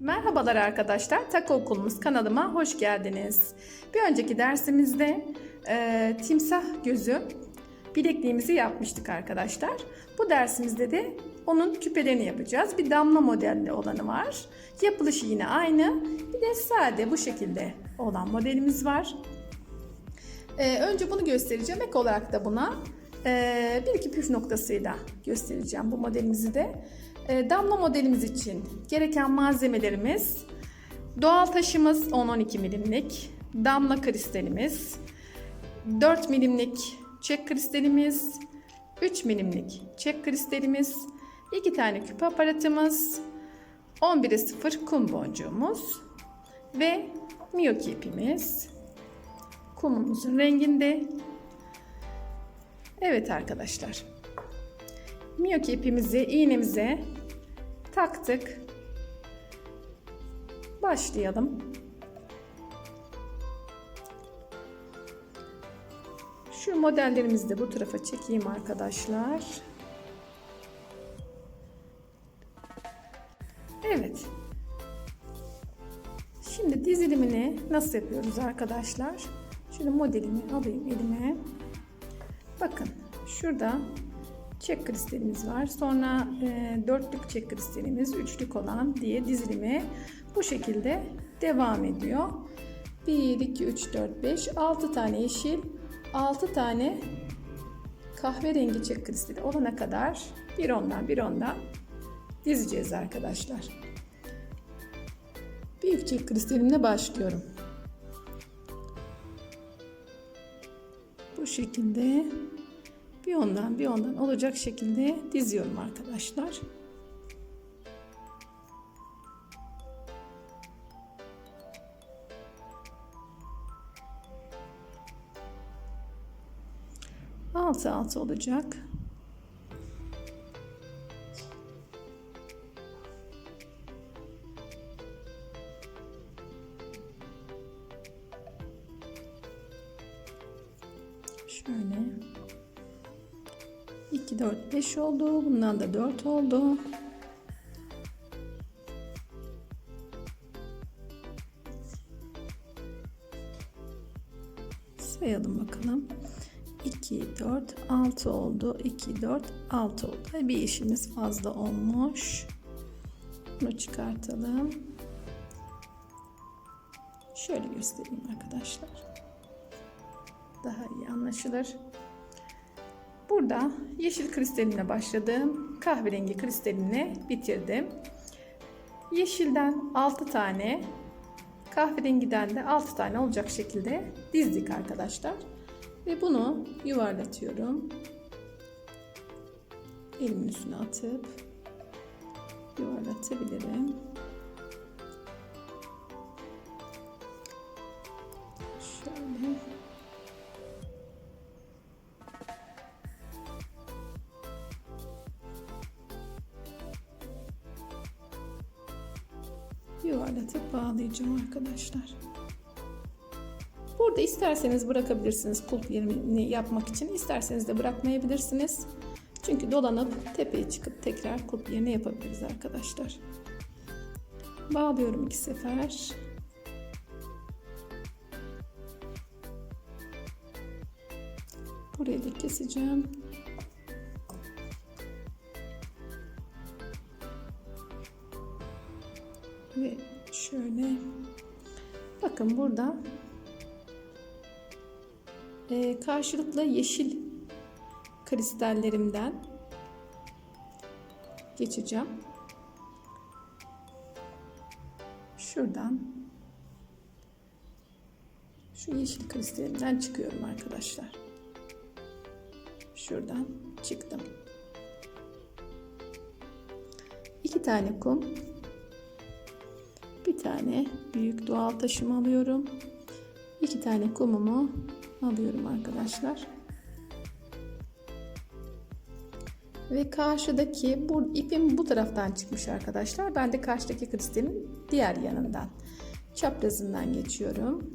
Merhabalar arkadaşlar, Taka Okulumuz kanalıma hoş geldiniz. Bir önceki dersimizde e, timsah gözü bilekliğimizi yapmıştık arkadaşlar. Bu dersimizde de onun küpelerini yapacağız. Bir damla modelli olanı var. Yapılışı yine aynı. Bir de sade bu şekilde olan modelimiz var. E, önce bunu göstereceğim. Ek olarak da buna e, bir iki püf noktasıyla göstereceğim bu modelimizi de. E, damla modelimiz için gereken malzemelerimiz doğal taşımız 10-12 milimlik, damla kristalimiz, 4 milimlik çek kristalimiz, 3 milimlik çek kristalimiz, 2 tane küp aparatımız, 11'e 0 kum boncuğumuz ve miyoki ipimiz. Kumumuzun renginde. Evet arkadaşlar. Miyoki ipimizi iğnemize taktık. Başlayalım. Şu modellerimizi de bu tarafa çekeyim arkadaşlar. Evet. Şimdi dizilimini nasıl yapıyoruz arkadaşlar? Şöyle modelimi alayım elime. Bakın şurada çek kristalimiz var. Sonra e, dörtlük çek kristalimiz, üçlük olan diye dizilimi bu şekilde devam ediyor. 1, 2, 3, 4, 5, 6 tane yeşil, 6 tane kahverengi çek kristali olana kadar bir ondan bir ondan dizeceğiz arkadaşlar. Büyük çek kristalimle başlıyorum. Bu şekilde bir ondan bir ondan olacak şekilde diziyorum arkadaşlar. Altı altı olacak. 5 oldu. Bundan da 4 oldu. Sayalım bakalım. 2, 4, 6 oldu. 2, 4, 6 oldu. Bir işimiz fazla olmuş. Bunu çıkartalım. Şöyle göstereyim arkadaşlar. Daha iyi anlaşılır. Burada yeşil kristaline başladım. Kahverengi kristaline bitirdim. Yeşilden 6 tane, kahverengiden de 6 tane olacak şekilde dizdik arkadaşlar. Ve bunu yuvarlatıyorum. Elimin üstüne atıp yuvarlatabilirim. Arkadaşlar. Burada isterseniz bırakabilirsiniz kulp yerini yapmak için. isterseniz de bırakmayabilirsiniz. Çünkü dolanıp tepeye çıkıp tekrar kulp yerini yapabiliriz arkadaşlar. Bağlıyorum iki sefer. Burayı da keseceğim. Bakın burada e, karşılıklı yeşil kristallerimden geçeceğim. Şuradan şu yeşil kristalimden çıkıyorum arkadaşlar. Şuradan çıktım. İki tane kum bir tane büyük doğal taşımı alıyorum. İki tane kumumu alıyorum arkadaşlar. Ve karşıdaki bu ipim bu taraftan çıkmış arkadaşlar. Ben de karşıdaki kristalin diğer yanından çaprazından geçiyorum.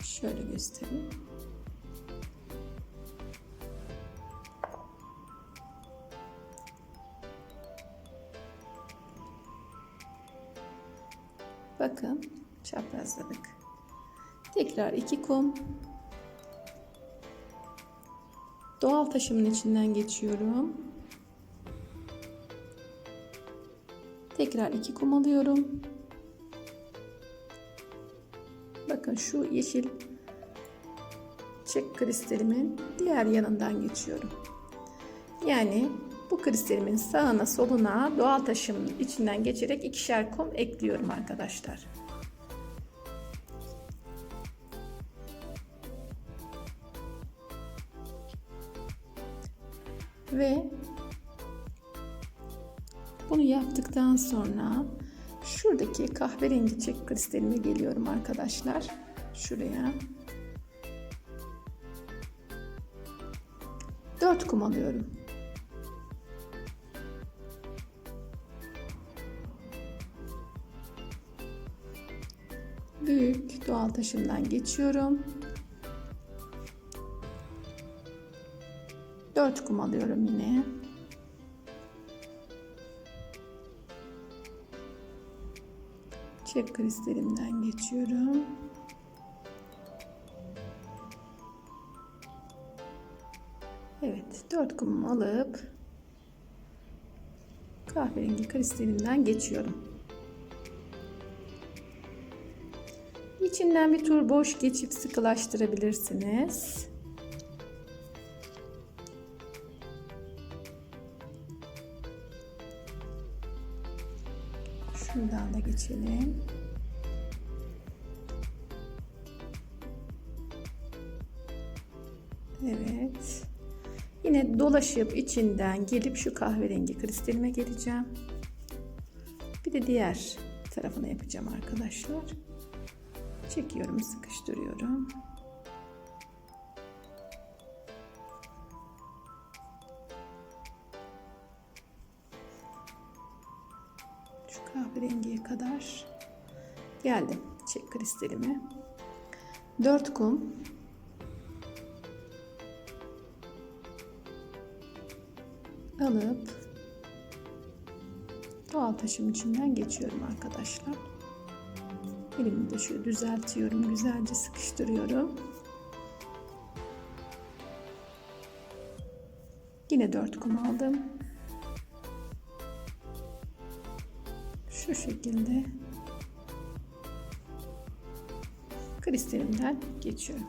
Şöyle göstereyim. Tekrar iki kum. Doğal taşımın içinden geçiyorum. Tekrar iki kum alıyorum. Bakın şu yeşil çek kristalimin diğer yanından geçiyorum. Yani bu kristalimin sağına soluna doğal taşımın içinden geçerek ikişer kum ekliyorum arkadaşlar. Ve bunu yaptıktan sonra şuradaki kahverengi çek kristalime geliyorum arkadaşlar. Şuraya. 4 kum alıyorum. Büyük doğal taşımdan geçiyorum. 4 kum alıyorum yine. Çek kristalimden geçiyorum. Evet, 4 kumum alıp kahverengi kristalimden geçiyorum. İçinden bir tur boş geçip sıkılaştırabilirsiniz. Geçelim. Evet. Yine dolaşıp içinden gelip şu kahverengi kristalime geleceğim. Bir de diğer tarafına yapacağım arkadaşlar. Çekiyorum, sıkıştırıyorum. Kahverengiye kadar geldim. Çek kristalimi. 4 kum. Alıp doğal taşım içinden geçiyorum arkadaşlar. Elimi de şöyle düzeltiyorum. Güzelce sıkıştırıyorum. Yine 4 kum aldım. Şu şekilde kristalimden geçiyorum.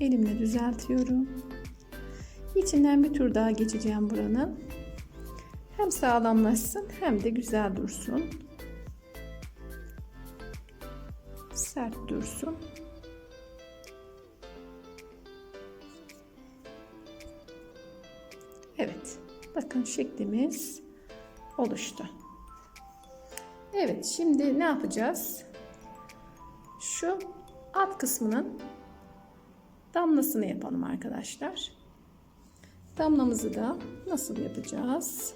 Elimle düzeltiyorum. İçinden bir tur daha geçeceğim buranın. Hem sağlamlaşsın hem de güzel dursun. Sert dursun. Evet. Bakın şeklimiz oluştu. Evet. Şimdi ne yapacağız? Şu alt kısmının damlasını yapalım arkadaşlar. Damlamızı da nasıl yapacağız?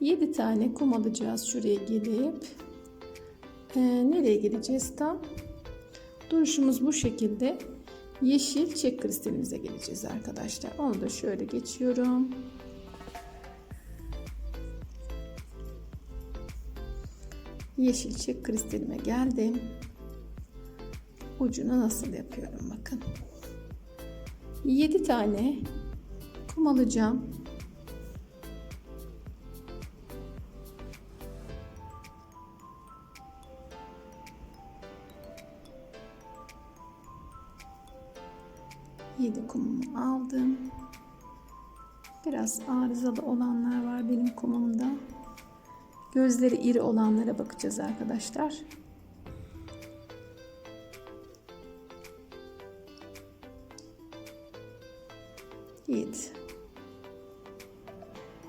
7 tane kum alacağız şuraya gelip ee, nereye geleceğiz? Tam duruşumuz bu şekilde. Yeşil çek kristalimize geleceğiz arkadaşlar. Onu da şöyle geçiyorum. Yeşil çek kristalime geldim. Ucunu nasıl yapıyorum bakın. 7 tane kum alacağım Biraz arızalı olanlar var benim kumumda. Gözleri iri olanlara bakacağız arkadaşlar. Yedi.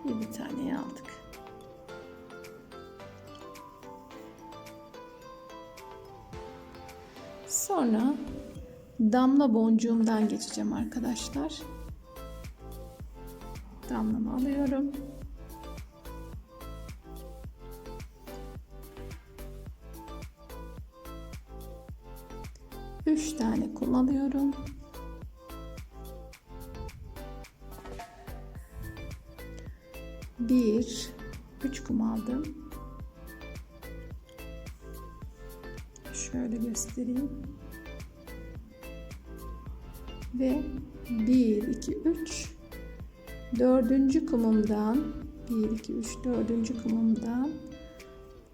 Yedi tane aldık. Sonra damla boncuğumdan geçeceğim arkadaşlar. Damlamı alıyorum. 3 tane kum alıyorum. Bir, üç kum aldım. Şöyle göstereyim. Ve bir, iki, üç. Dördüncü kumumdan bir, iki, üç, dördüncü kumumdan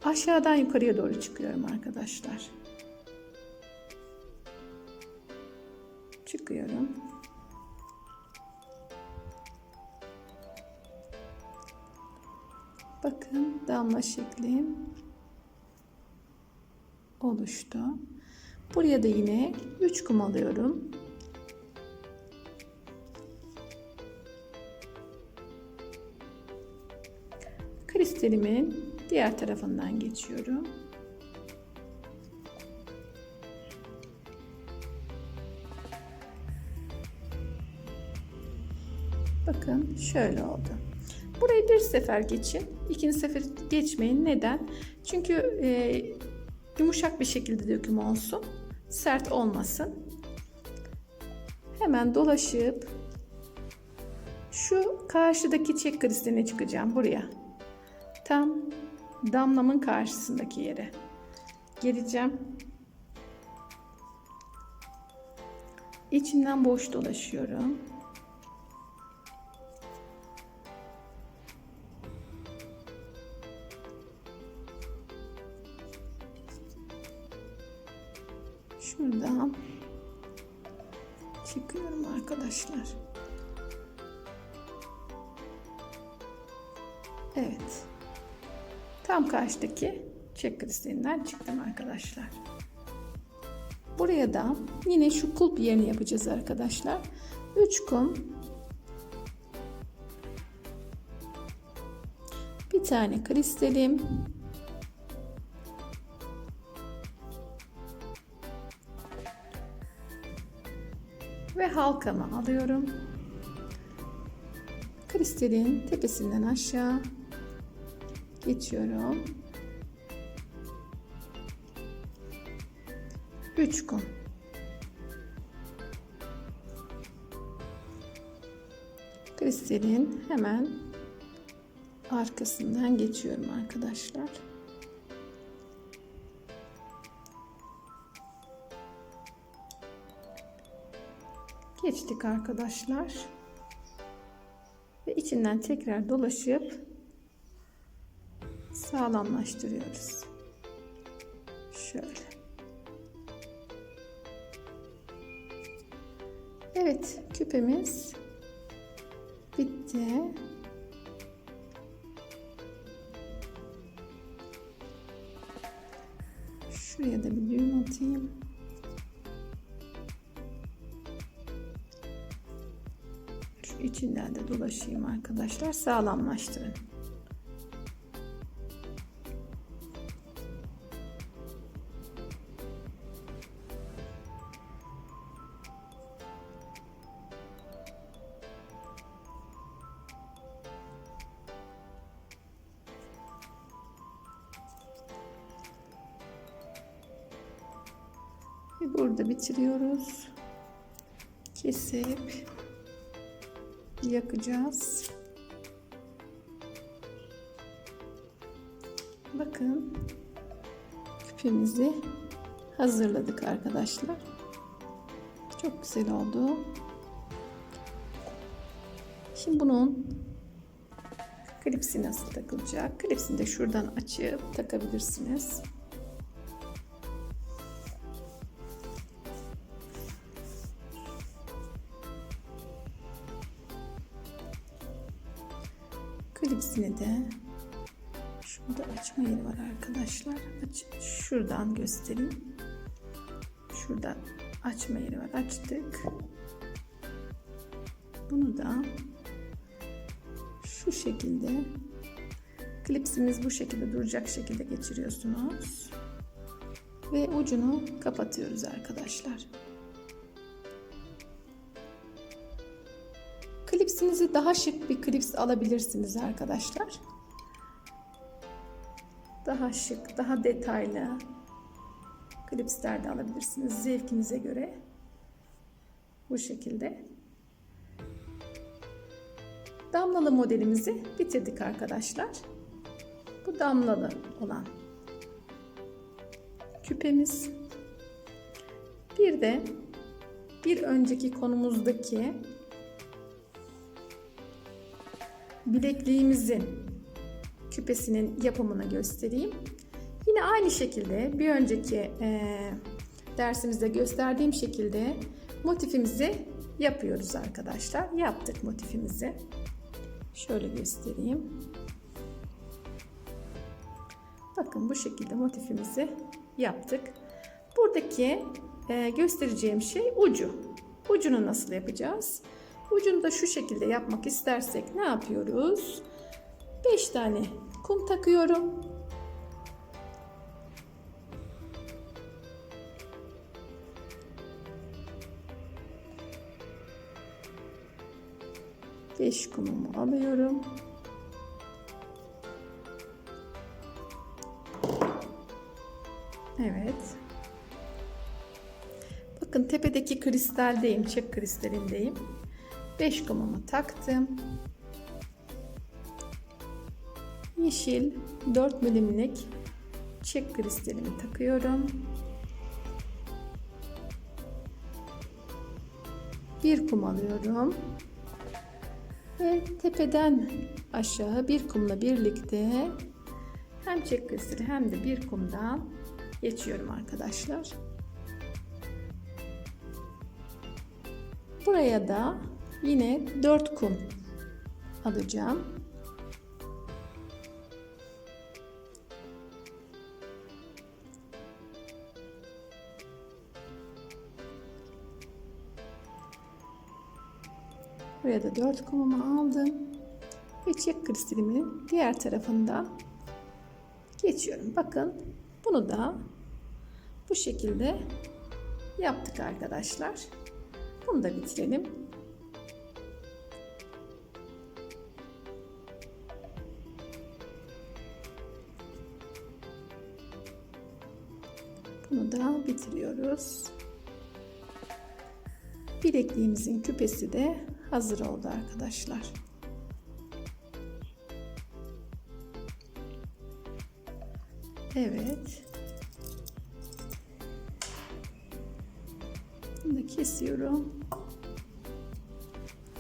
aşağıdan yukarıya doğru çıkıyorum arkadaşlar. Çıkıyorum. Bakın damla şeklim oluştu. Buraya da yine 3 kum alıyorum. Kristalimin diğer tarafından geçiyorum. Bakın şöyle oldu. Burayı bir sefer geçin. İkinci sefer geçmeyin. Neden? Çünkü e, yumuşak bir şekilde döküm olsun. Sert olmasın. Hemen dolaşıp şu karşıdaki çek kristaline çıkacağım buraya. Tam damlamın karşısındaki yere. Geleceğim. İçinden boş dolaşıyorum. Şuradan çıkıyorum arkadaşlar. Evet. Tam karşıdaki çek kristalinden çıktım arkadaşlar. Buraya da yine şu kulp yerini yapacağız arkadaşlar. 3 kum bir tane kristalim ve halkamı alıyorum. Kristalin tepesinden aşağı geçiyorum. 3 kum. Kristalin hemen arkasından geçiyorum arkadaşlar. Geçtik arkadaşlar. Ve içinden tekrar dolaşıp sağlamlaştırıyoruz. Şöyle. Evet, küpemiz bitti. Şuraya da bir düğüm atayım. Şu içinden de dolaşayım arkadaşlar. Sağlamlaştırın. Bitiriyoruz. Kesip yakacağız. Bakın küpemizi hazırladık arkadaşlar. Çok güzel oldu. Şimdi bunun klipsi nasıl takılacak? Klipsini de şuradan açıp takabilirsiniz. Klipsini de şurada açma yeri var arkadaşlar. Aç, şuradan göstereyim. Şurada açma yeri var. Açtık. Bunu da şu şekilde klipsimiz bu şekilde duracak şekilde geçiriyorsunuz. Ve ucunu kapatıyoruz arkadaşlar. Klipsinizi daha şık bir klips alabilirsiniz arkadaşlar. Daha şık, daha detaylı. Klipsler de alabilirsiniz zevkinize göre. Bu şekilde. Damlalı modelimizi bitirdik arkadaşlar. Bu damlalı olan küpemiz. Bir de bir önceki konumuzdaki bilekliğimizin küpesinin yapımını göstereyim. Yine aynı şekilde bir önceki e, dersimizde gösterdiğim şekilde motifimizi yapıyoruz arkadaşlar. Yaptık motifimizi. Şöyle göstereyim. Bakın bu şekilde motifimizi yaptık. Buradaki e, göstereceğim şey ucu. Ucunu nasıl yapacağız? Ucunu da şu şekilde yapmak istersek ne yapıyoruz? 5 tane kum takıyorum. Beş kumumu alıyorum. Evet. Bakın tepedeki kristaldeyim, çek kristalindeyim. 5 kumumu taktım. Yeşil 4 milimlik çek kristalimi takıyorum. Bir kum alıyorum. Ve tepeden aşağı bir kumla birlikte hem çek kristali hem de bir kumdan geçiyorum arkadaşlar. Buraya da yine 4 kum alacağım. Buraya da 4 kumumu aldım. Ve çiçek kristalimin diğer tarafından geçiyorum. Bakın bunu da bu şekilde yaptık arkadaşlar. Bunu da bitirelim. Bunu da bitiriyoruz. Bilekliğimizin küpesi de hazır oldu arkadaşlar. Evet. Bunu da kesiyorum.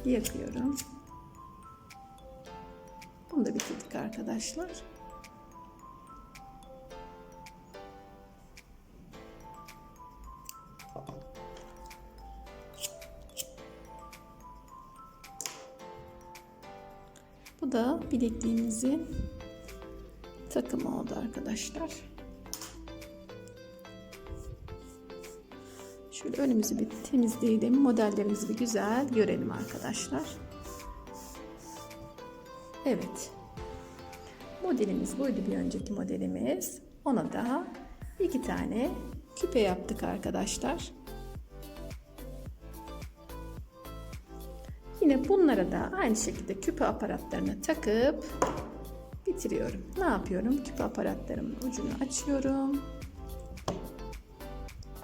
Yakıyorum. Bunu da bitirdik arkadaşlar. Bilekliğimizin takımı oldu arkadaşlar. Şöyle önümüzü bir temizleyelim. Modellerimizi bir güzel görelim arkadaşlar. Evet. Modelimiz buydu bir önceki modelimiz. Ona da iki tane küpe yaptık arkadaşlar. Yine bunlara da aynı şekilde küpe aparatlarını takıp bitiriyorum. Ne yapıyorum? Küpe aparatlarımın ucunu açıyorum.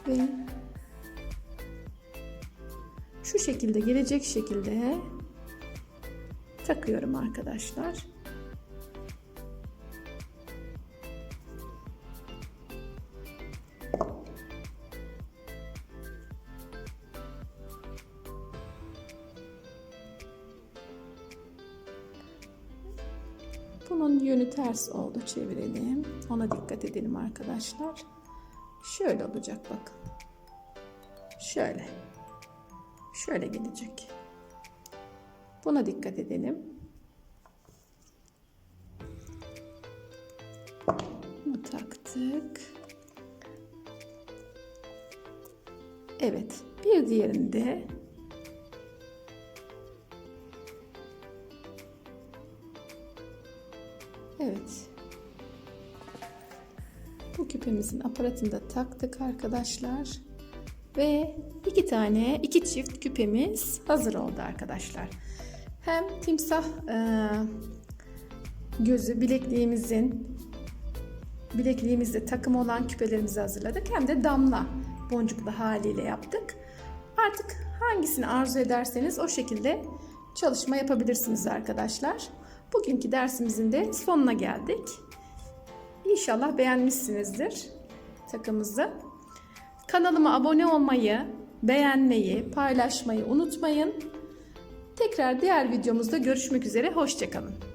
Ve şu şekilde gelecek şekilde takıyorum arkadaşlar. Bunun yönü ters oldu. Çevirelim. Ona dikkat edelim arkadaşlar. Şöyle olacak bakın. Şöyle. Şöyle gelecek. Buna dikkat edelim. Bunu taktık. Evet. Bir diğerinde Bu küpemizin aparatını da taktık arkadaşlar. Ve iki tane, iki çift küpemiz hazır oldu arkadaşlar. Hem timsah e, gözü bilekliğimizin bilekliğimizde takım olan küpelerimizi hazırladık. Hem de damla boncuklu haliyle yaptık. Artık hangisini arzu ederseniz o şekilde çalışma yapabilirsiniz arkadaşlar. Bugünkü dersimizin de sonuna geldik. İnşallah beğenmişsinizdir takımızı. Kanalıma abone olmayı, beğenmeyi, paylaşmayı unutmayın. Tekrar diğer videomuzda görüşmek üzere. Hoşçakalın.